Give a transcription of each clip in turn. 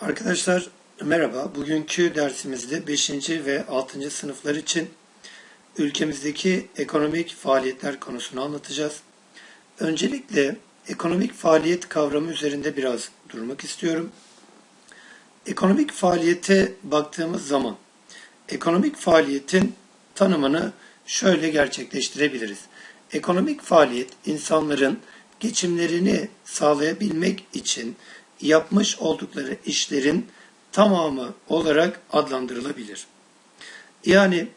Arkadaşlar merhaba. Bugünkü dersimizde 5. ve 6. sınıflar için ülkemizdeki ekonomik faaliyetler konusunu anlatacağız. Öncelikle ekonomik faaliyet kavramı üzerinde biraz durmak istiyorum. Ekonomik faaliyete baktığımız zaman ekonomik faaliyetin tanımını şöyle gerçekleştirebiliriz. Ekonomik faaliyet insanların geçimlerini sağlayabilmek için yapmış oldukları işlerin tamamı olarak adlandırılabilir. Yani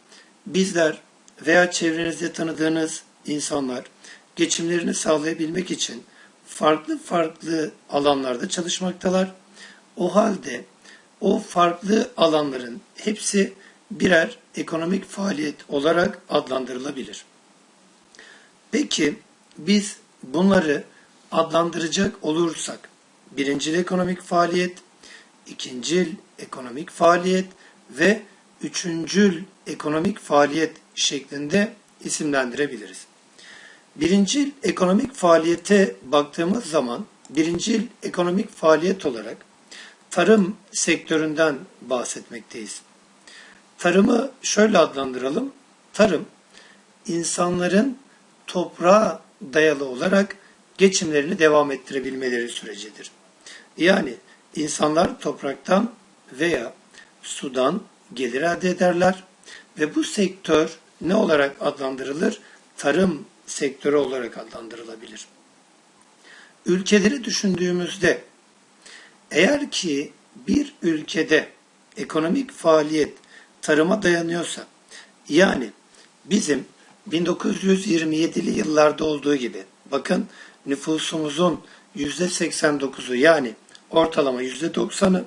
bizler veya çevrenizde tanıdığınız insanlar geçimlerini sağlayabilmek için farklı farklı alanlarda çalışmaktalar. O halde o farklı alanların hepsi birer ekonomik faaliyet olarak adlandırılabilir. Peki biz bunları adlandıracak olursak birincil ekonomik faaliyet, ikincil ekonomik faaliyet ve üçüncül ekonomik faaliyet şeklinde isimlendirebiliriz. Birincil ekonomik faaliyete baktığımız zaman birincil ekonomik faaliyet olarak tarım sektöründen bahsetmekteyiz. Tarımı şöyle adlandıralım. Tarım insanların toprağa dayalı olarak geçimlerini devam ettirebilmeleri sürecidir. Yani insanlar topraktan veya sudan gelir elde ederler ve bu sektör ne olarak adlandırılır? Tarım sektörü olarak adlandırılabilir. Ülkeleri düşündüğümüzde eğer ki bir ülkede ekonomik faaliyet tarıma dayanıyorsa yani bizim 1927'li yıllarda olduğu gibi bakın nüfusumuzun %89'u yani ortalama %90'ı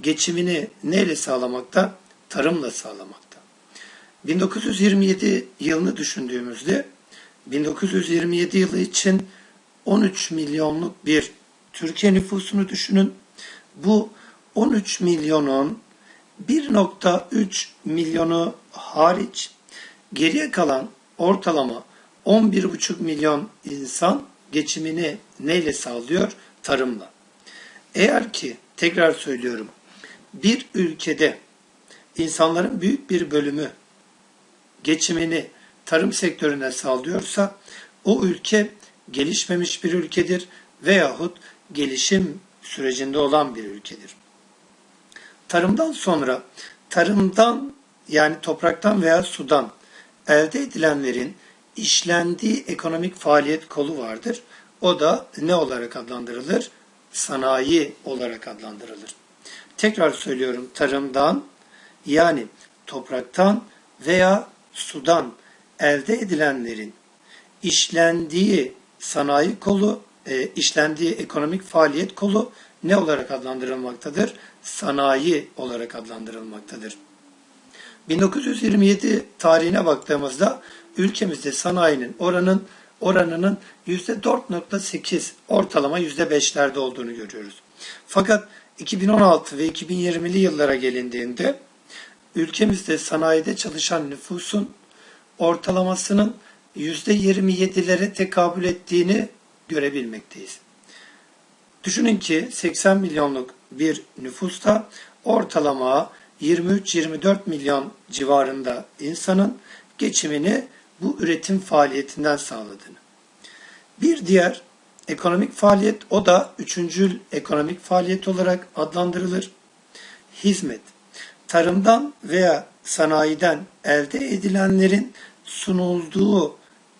geçimini neyle sağlamakta? Tarımla sağlamakta. 1927 yılını düşündüğümüzde 1927 yılı için 13 milyonluk bir Türkiye nüfusunu düşünün. Bu 13 milyonun 1.3 milyonu hariç geriye kalan ortalama 11,5 milyon insan geçimini neyle sağlıyor? Tarımla. Eğer ki tekrar söylüyorum bir ülkede insanların büyük bir bölümü geçimini tarım sektörüne sağlıyorsa o ülke gelişmemiş bir ülkedir veyahut gelişim sürecinde olan bir ülkedir. Tarımdan sonra tarımdan yani topraktan veya sudan elde edilenlerin işlendiği ekonomik faaliyet kolu vardır. O da ne olarak adlandırılır? Sanayi olarak adlandırılır. Tekrar söylüyorum tarımdan yani topraktan veya sudan elde edilenlerin işlendiği sanayi kolu, e, işlendiği ekonomik faaliyet kolu ne olarak adlandırılmaktadır? Sanayi olarak adlandırılmaktadır. 1927 tarihine baktığımızda ülkemizde sanayinin oranın oranının %4.8 ortalama %5'lerde olduğunu görüyoruz. Fakat 2016 ve 2020'li yıllara gelindiğinde ülkemizde sanayide çalışan nüfusun ortalamasının %27'lere tekabül ettiğini görebilmekteyiz. Düşünün ki 80 milyonluk bir nüfusta ortalama 23-24 milyon civarında insanın geçimini bu üretim faaliyetinden sağladığını. Bir diğer ekonomik faaliyet o da üçüncül ekonomik faaliyet olarak adlandırılır. Hizmet. Tarımdan veya sanayiden elde edilenlerin sunulduğu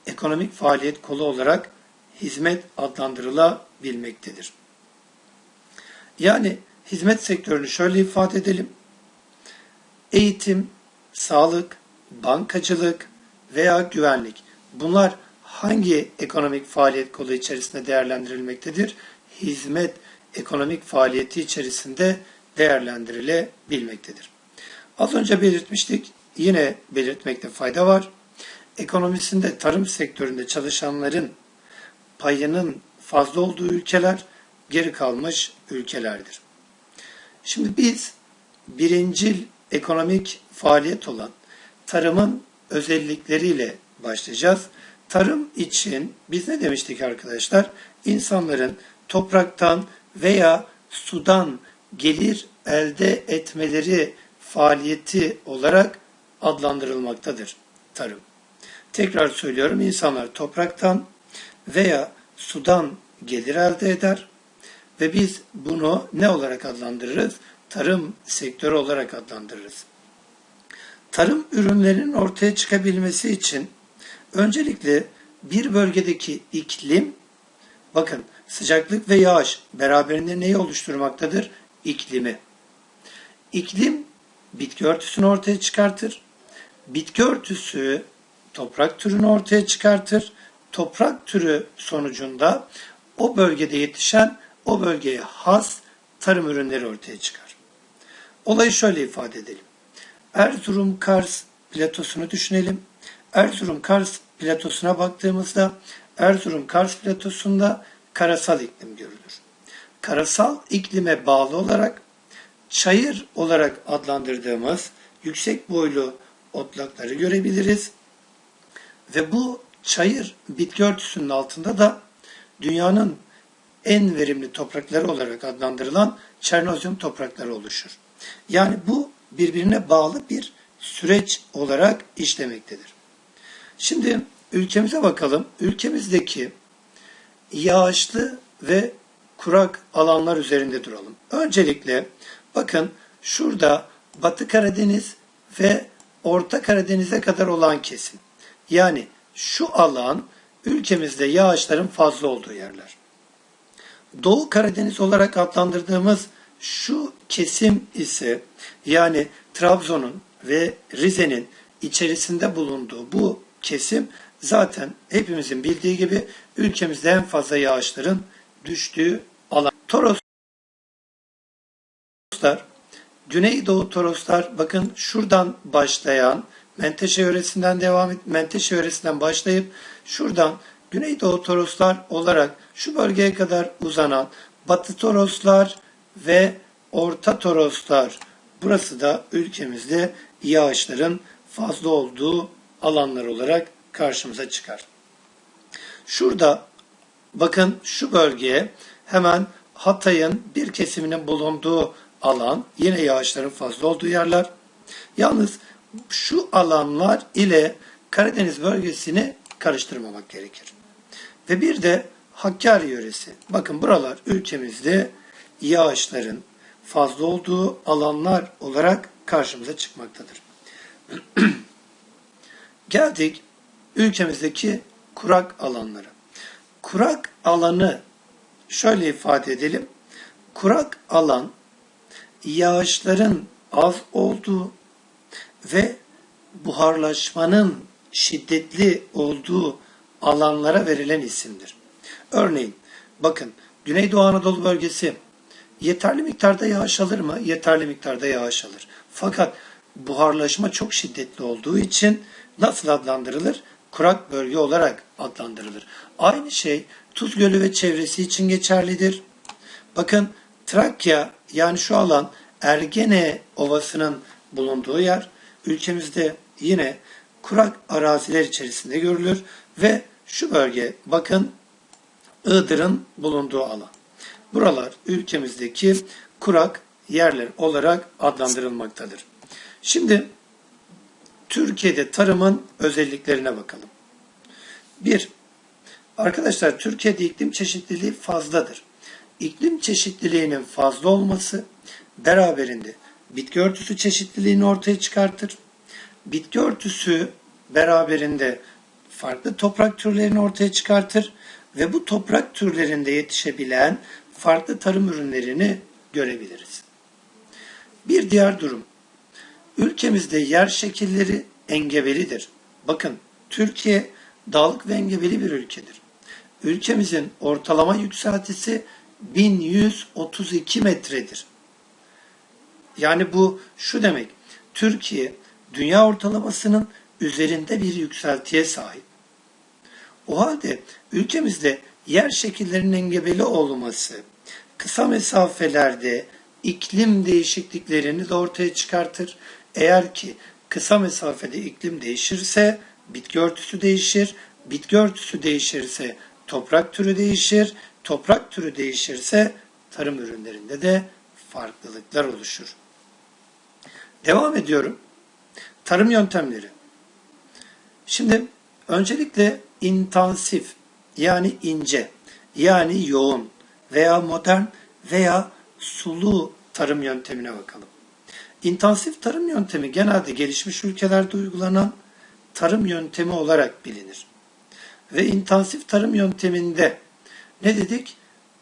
ekonomik faaliyet kolu olarak hizmet adlandırılabilmektedir. Yani hizmet sektörünü şöyle ifade edelim. Eğitim, sağlık, bankacılık, veya güvenlik. Bunlar hangi ekonomik faaliyet kolu içerisinde değerlendirilmektedir? Hizmet ekonomik faaliyeti içerisinde değerlendirilebilmektedir. Az önce belirtmiştik, yine belirtmekte fayda var. Ekonomisinde tarım sektöründe çalışanların payının fazla olduğu ülkeler geri kalmış ülkelerdir. Şimdi biz birincil ekonomik faaliyet olan tarımın özellikleriyle başlayacağız. Tarım için biz ne demiştik arkadaşlar? İnsanların topraktan veya sudan gelir elde etmeleri faaliyeti olarak adlandırılmaktadır tarım. Tekrar söylüyorum insanlar topraktan veya sudan gelir elde eder ve biz bunu ne olarak adlandırırız? Tarım sektörü olarak adlandırırız. Tarım ürünlerinin ortaya çıkabilmesi için öncelikle bir bölgedeki iklim, bakın sıcaklık ve yağış beraberinde neyi oluşturmaktadır? İklimi. İklim bitki örtüsünü ortaya çıkartır. Bitki örtüsü toprak türünü ortaya çıkartır. Toprak türü sonucunda o bölgede yetişen o bölgeye has tarım ürünleri ortaya çıkar. Olayı şöyle ifade edelim. Erzurum Kars platosunu düşünelim. Erzurum Kars platosuna baktığımızda Erzurum Kars platosunda karasal iklim görülür. Karasal iklime bağlı olarak çayır olarak adlandırdığımız yüksek boylu otlakları görebiliriz. Ve bu çayır bitki örtüsünün altında da dünyanın en verimli toprakları olarak adlandırılan Çernozyum toprakları oluşur. Yani bu birbirine bağlı bir süreç olarak işlemektedir. Şimdi ülkemize bakalım. Ülkemizdeki yağışlı ve kurak alanlar üzerinde duralım. Öncelikle bakın şurada Batı Karadeniz ve Orta Karadeniz'e kadar olan kesim. Yani şu alan ülkemizde yağışların fazla olduğu yerler. Doğu Karadeniz olarak adlandırdığımız şu kesim ise yani Trabzon'un ve Rize'nin içerisinde bulunduğu bu kesim zaten hepimizin bildiği gibi ülkemizde en fazla yağışların düştüğü alan. Toroslar, Güneydoğu Toroslar bakın şuradan başlayan Menteşe yöresinden devam et, Menteşe yöresinden başlayıp şuradan Güneydoğu Toroslar olarak şu bölgeye kadar uzanan Batı Toroslar ve Orta Toroslar. Burası da ülkemizde yağışların fazla olduğu alanlar olarak karşımıza çıkar. Şurada bakın şu bölgeye hemen Hatay'ın bir kesiminin bulunduğu alan yine yağışların fazla olduğu yerler. Yalnız şu alanlar ile Karadeniz bölgesini karıştırmamak gerekir. Ve bir de Hakkari yöresi. Bakın buralar ülkemizde yağışların fazla olduğu alanlar olarak karşımıza çıkmaktadır. Geldik ülkemizdeki kurak alanlara. Kurak alanı şöyle ifade edelim. Kurak alan yağışların az olduğu ve buharlaşmanın şiddetli olduğu alanlara verilen isimdir. Örneğin bakın Güneydoğu Anadolu bölgesi yeterli miktarda yağış alır mı? Yeterli miktarda yağış alır. Fakat buharlaşma çok şiddetli olduğu için nasıl adlandırılır? Kurak bölge olarak adlandırılır. Aynı şey Tuz Gölü ve çevresi için geçerlidir. Bakın Trakya yani şu alan Ergene Ovası'nın bulunduğu yer ülkemizde yine kurak araziler içerisinde görülür ve şu bölge bakın Iğdır'ın bulunduğu alan. Buralar ülkemizdeki kurak yerler olarak adlandırılmaktadır. Şimdi Türkiye'de tarımın özelliklerine bakalım. 1. Arkadaşlar Türkiye'de iklim çeşitliliği fazladır. İklim çeşitliliğinin fazla olması beraberinde bitki örtüsü çeşitliliğini ortaya çıkartır. Bitki örtüsü beraberinde farklı toprak türlerini ortaya çıkartır ve bu toprak türlerinde yetişebilen farklı tarım ürünlerini görebiliriz. Bir diğer durum. Ülkemizde yer şekilleri engebelidir. Bakın Türkiye dağlık ve engebeli bir ülkedir. Ülkemizin ortalama yükseltisi 1132 metredir. Yani bu şu demek. Türkiye dünya ortalamasının üzerinde bir yükseltiye sahip. O halde ülkemizde yer şekillerinin engebeli olması kısa mesafelerde iklim değişikliklerini de ortaya çıkartır. Eğer ki kısa mesafede iklim değişirse bitki örtüsü değişir. Bitki örtüsü değişirse toprak türü değişir. Toprak türü değişirse tarım ürünlerinde de farklılıklar oluşur. Devam ediyorum. Tarım yöntemleri. Şimdi öncelikle intensif yani ince yani yoğun veya modern veya sulu tarım yöntemine bakalım. İntensif tarım yöntemi genelde gelişmiş ülkelerde uygulanan tarım yöntemi olarak bilinir. Ve intensif tarım yönteminde ne dedik?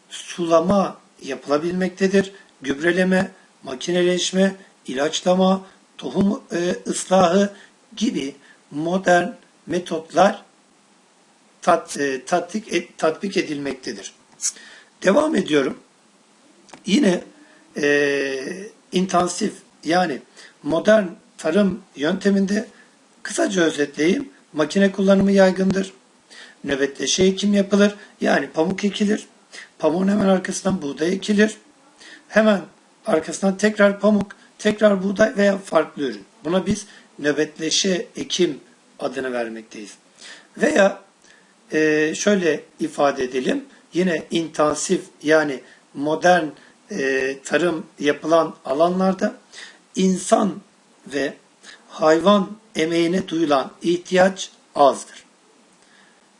Sulama yapılabilmektedir. Gübreleme, makineleşme, ilaçlama, tohum e, ıslahı gibi modern metotlar tat, e, tatbik, et, tatbik edilmektedir. Devam ediyorum. Yine e, intensif yani modern tarım yönteminde kısaca özetleyeyim. Makine kullanımı yaygındır. Nöbetleşe ekim yapılır. Yani pamuk ekilir. Pamuğun hemen arkasından buğday ekilir. Hemen arkasından tekrar pamuk, tekrar buğday veya farklı ürün. Buna biz nöbetleşe ekim adını vermekteyiz. Veya e, şöyle ifade edelim. Yine intensif yani modern e, tarım yapılan alanlarda insan ve hayvan emeğine duyulan ihtiyaç azdır.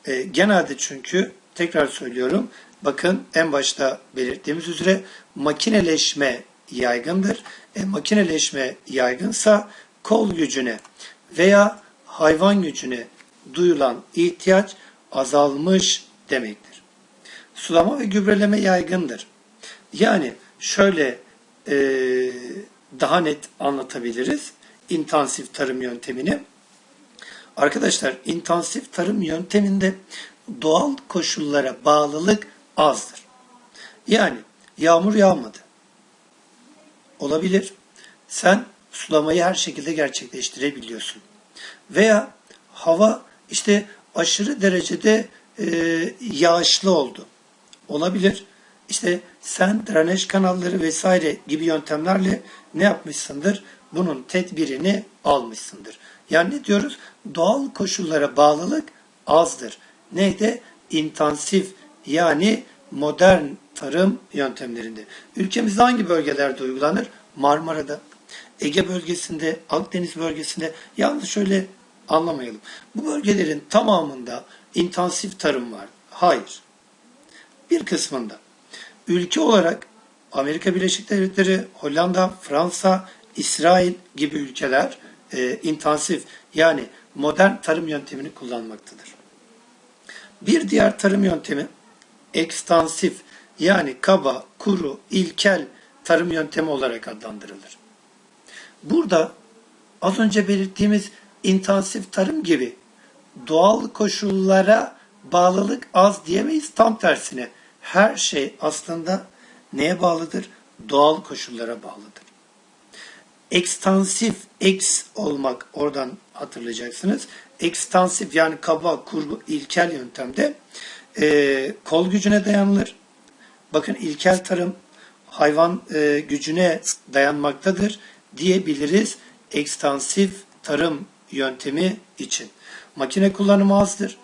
E, genelde çünkü tekrar söylüyorum bakın en başta belirttiğimiz üzere makineleşme yaygındır. E, makineleşme yaygınsa kol gücüne veya hayvan gücüne duyulan ihtiyaç azalmış demektir. Sulama ve gübreleme yaygındır. Yani şöyle e, daha net anlatabiliriz intensif tarım yöntemini. Arkadaşlar intensif tarım yönteminde doğal koşullara bağlılık azdır. Yani yağmur yağmadı. Olabilir. Sen sulamayı her şekilde gerçekleştirebiliyorsun. Veya hava işte aşırı derecede e, yağışlı oldu. Olabilir. İşte sen drenaj kanalları vesaire gibi yöntemlerle ne yapmışsındır? Bunun tedbirini almışsındır. Yani ne diyoruz? Doğal koşullara bağlılık azdır. Neydi? İntensif yani modern tarım yöntemlerinde. Ülkemizde hangi bölgelerde uygulanır? Marmara'da, Ege bölgesinde, Akdeniz bölgesinde. Yalnız şöyle anlamayalım. Bu bölgelerin tamamında intensif tarım var. Hayır. Bir kısmında. Ülke olarak Amerika Birleşik Devletleri, Hollanda, Fransa, İsrail gibi ülkeler e, intensif yani modern tarım yöntemini kullanmaktadır. Bir diğer tarım yöntemi ekstansif yani kaba, kuru, ilkel tarım yöntemi olarak adlandırılır. Burada az önce belirttiğimiz intensif tarım gibi doğal koşullara bağlılık az diyemeyiz. Tam tersine her şey aslında neye bağlıdır? Doğal koşullara bağlıdır. Ekstansif, eks olmak oradan hatırlayacaksınız. Ekstansif yani kaba, kurgu, ilkel yöntemde e, kol gücüne dayanılır. Bakın ilkel tarım hayvan e, gücüne dayanmaktadır diyebiliriz ekstansif tarım yöntemi için. Makine kullanımı azdır.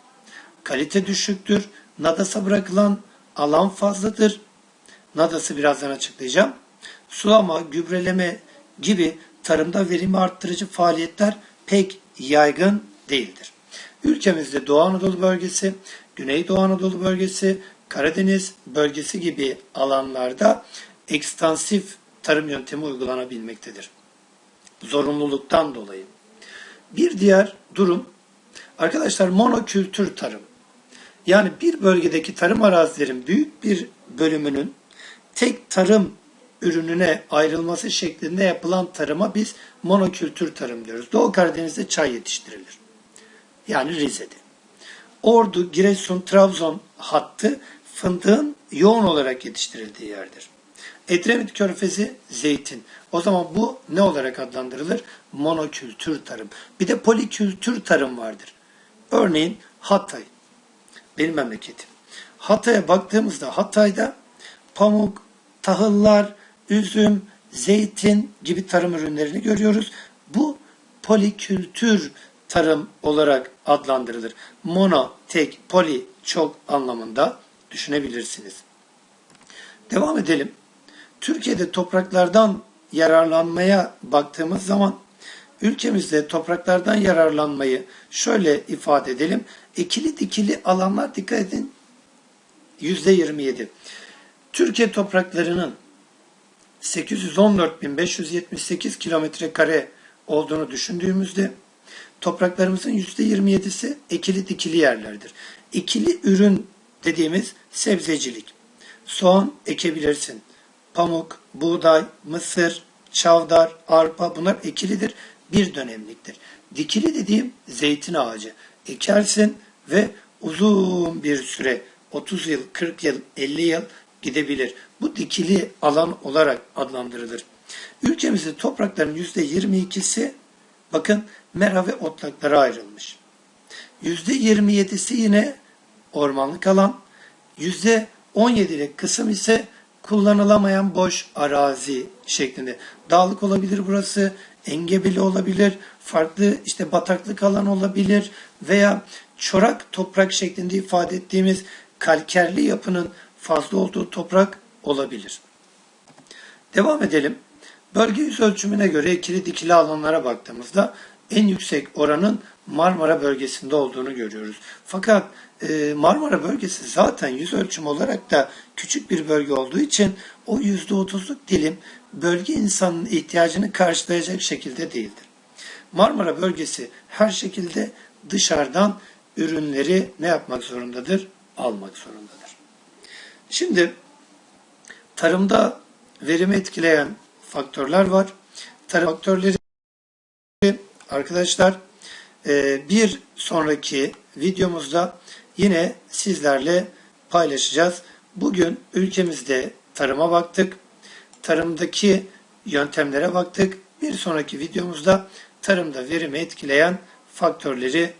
Kalite düşüktür. Nadas'a bırakılan alan fazladır. Nadas'ı birazdan açıklayacağım. Sulama, gübreleme gibi tarımda verimi arttırıcı faaliyetler pek yaygın değildir. Ülkemizde Doğu Anadolu bölgesi, Güneydoğu Anadolu bölgesi, Karadeniz bölgesi gibi alanlarda ekstansif tarım yöntemi uygulanabilmektedir. Zorunluluktan dolayı. Bir diğer durum arkadaşlar monokültür tarım. Yani bir bölgedeki tarım arazilerin büyük bir bölümünün tek tarım ürününe ayrılması şeklinde yapılan tarıma biz monokültür tarım diyoruz. Doğu Karadeniz'de çay yetiştirilir. Yani Rize'de. Ordu, Giresun, Trabzon hattı fındığın yoğun olarak yetiştirildiği yerdir. Edremit Körfezi zeytin. O zaman bu ne olarak adlandırılır? Monokültür tarım. Bir de polikültür tarım vardır. Örneğin Hatay. Benim memleketim. Hatay'a baktığımızda Hatay'da pamuk, tahıllar, üzüm, zeytin gibi tarım ürünlerini görüyoruz. Bu polikültür tarım olarak adlandırılır. Mono, tek, poli, çok anlamında düşünebilirsiniz. Devam edelim. Türkiye'de topraklardan yararlanmaya baktığımız zaman ülkemizde topraklardan yararlanmayı şöyle ifade edelim. Ekili dikili alanlar dikkat edin %27. Türkiye topraklarının 814.578 kilometre kare olduğunu düşündüğümüzde topraklarımızın %27'si ekili dikili yerlerdir. İkili ürün dediğimiz sebzecilik. Soğan ekebilirsin. Pamuk, buğday, mısır, çavdar, arpa bunlar ekilidir. Bir dönemliktir. Dikili dediğim zeytin ağacı. Ekersin ve uzun bir süre 30 yıl, 40 yıl, 50 yıl gidebilir. Bu dikili alan olarak adlandırılır. Ülkemizde toprakların %22'si bakın mera ve otlaklara ayrılmış. %27'si yine ormanlık alan, %17'lik kısım ise kullanılamayan boş arazi şeklinde. Dağlık olabilir burası, engebeli olabilir, farklı işte bataklık alan olabilir veya çorak toprak şeklinde ifade ettiğimiz kalkerli yapının fazla olduğu toprak olabilir. Devam edelim. Bölge yüz ölçümüne göre ikili dikili alanlara baktığımızda en yüksek oranın Marmara bölgesinde olduğunu görüyoruz. Fakat Marmara bölgesi zaten yüz ölçüm olarak da küçük bir bölge olduğu için o %30'luk dilim bölge insanın ihtiyacını karşılayacak şekilde değildir. Marmara bölgesi her şekilde dışarıdan ürünleri ne yapmak zorundadır? Almak zorundadır. Şimdi tarımda verimi etkileyen faktörler var. Tarım faktörleri arkadaşlar e, bir sonraki videomuzda yine sizlerle paylaşacağız. Bugün ülkemizde tarıma baktık. Tarımdaki yöntemlere baktık. Bir sonraki videomuzda tarımda verimi etkileyen faktörleri.